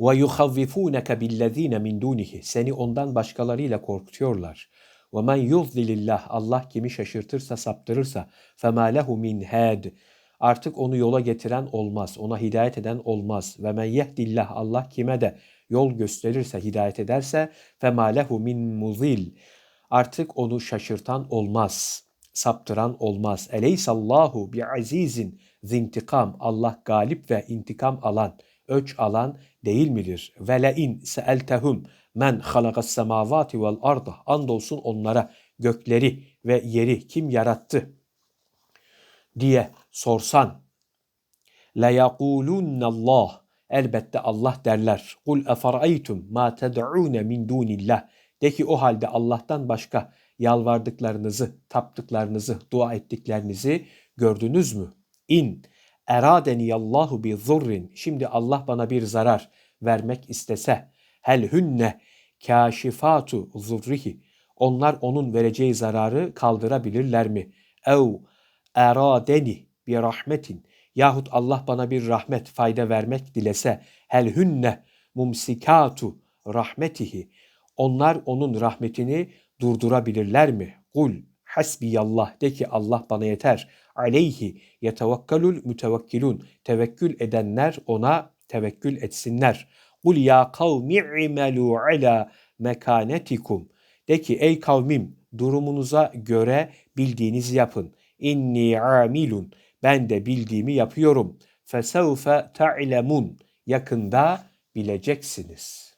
Ve yuhavvifunaka billezine min dunihi. Seni ondan başkalarıyla korkutuyorlar. Ve men yuzlilillah. Allah kimi şaşırtırsa, saptırırsa. Fema lehu min had. Artık onu yola getiren olmaz. Ona hidayet eden olmaz. Ve men yehdillah. Allah kime de yol gösterirse, hidayet ederse. Fema lehu min muzil. Artık onu şaşırtan olmaz. Saptıran olmaz. Eleysallahu bi azizin zintikam. Allah galip ve intikam alan, öç alan değil midir? Ve le in seeltehum men halakas semavati vel arda. Andolsun onlara gökleri ve yeri kim yarattı diye sorsan. La Allah. Elbette Allah derler. Kul efaraytum ma ted'un min dunillah. De ki o halde Allah'tan başka yalvardıklarınızı, taptıklarınızı, dua ettiklerinizi gördünüz mü? İn eradeni Allahu bi zurrin. Şimdi Allah bana bir zarar vermek istese. Hel hünne kâşifatu zurrihi. Onlar onun vereceği zararı kaldırabilirler mi? Ev eradeni bi rahmetin. Yahut Allah bana bir rahmet, fayda vermek dilese. Hel hünne mumsikatu rahmetihi. Onlar onun rahmetini durdurabilirler mi? Kul hasbiyallah de ki Allah bana yeter. Aleyhi yetevekkelul mütevekkilun. Tevekkül edenler ona tevekkül etsinler. Kul ya kavmi imelu ala mekanetikum. De ki ey kavmim durumunuza göre bildiğinizi yapın. İnni amilun. Ben de bildiğimi yapıyorum. Fesevfe ta'lemun. Yakında bileceksiniz.''